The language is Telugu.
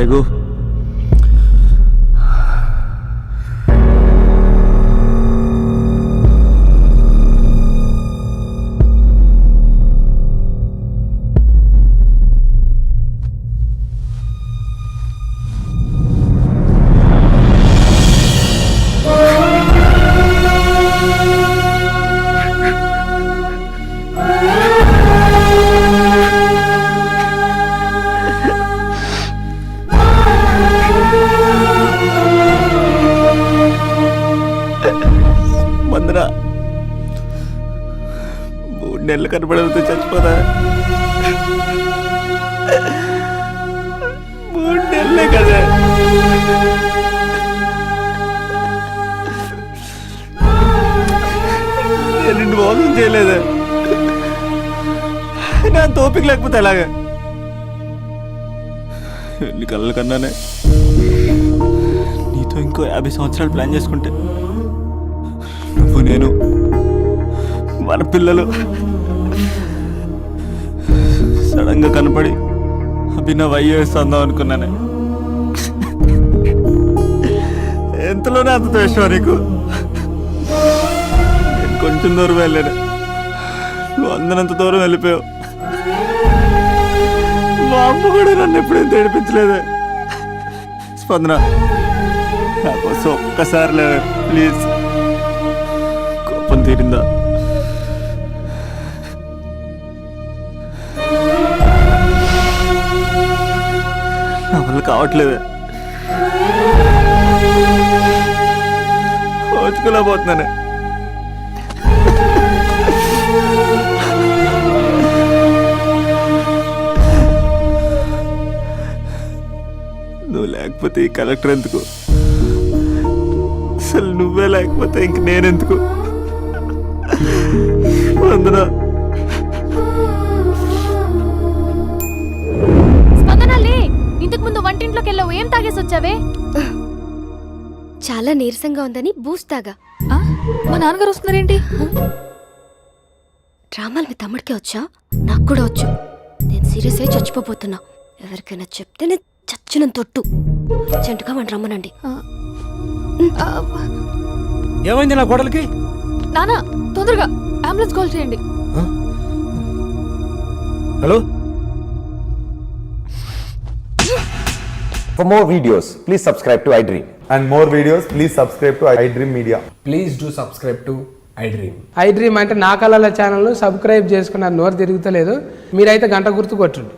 లెగు వందన. మూడు నెలలు కనపడవుతూ చచ్చిపోతా. మూడు నెలలే కదా. నేను నిన్ను మోసం చేయలేదు. నా తోపిక లేకపోతే ఎలాగా? ఎన్ని కళ్ళ కన్నానే నీతో ఇంకో యాభై సంవత్సరాలు ప్లాన్ చేసుకుంటే నువ్వు నేను. మన పిల్లలు సడన్గా కనపడి అభినవ్ ఐఏఎస్ అందాం అనుకున్నానే. ఎంతలోనే అంత ద్వేషం నీకు? నేను కొంచెం దూరం వెళ్ళాను. నువ్వు అందనంత దూరం వెళ్ళిపోయావు. మా అమ్మ కూడా నన్ను ఎప్పుడేం తేడిపించలేదే స్పందన నా కోసం ఒక్కసారి లేవే ప్లీజ్. కోపం తీరిందా? నా వల్ల కావట్లేదే. ఓచుకోలేకపోతున్నానే నువ్వు లేకపోతే ఈ కలెక్టర్ ఎందుకు? అసలు నువ్వే లేకపోతే ఇంక నేనెందుకు? వందనా. స్పందన లే ఇంతకు ముందు వంటింట్లోకి వెళ్ళావు ఏం తాగేసి వచ్చావే? చాలా నీరసంగా ఉందని బూస్ట్ తాగా. ఆ? మా నాన్నగారు వస్తున్నారేంటి? డ్రామాలు మీ తమ్ముడికే వచ్చా? నాకు కూడా వచ్చు. నేను సీరియస్ అయి చచ్చిపోబోతున్నా. ఎవరికైనా చెప్తే నేను చచ్చిన తొట్టు. అర్జెంటుగా వాడిని రమ్మనండి. ఏమైంది నా కోడలికి? నాన్న తొందరగా అంబులెన్స్ కాల్ చేయండి. Hello? For more videos, please subscribe to iDream. and more videos, please subscribe to iDream Media. Please do subscribe to iDream iDream అంటే నా కళల ఛానల్ సబ్స్క్రైబ్ చేసుకున్న నోరు తిరుగుతలేదు. మీరైతే గంట గుర్తు కొట్టండి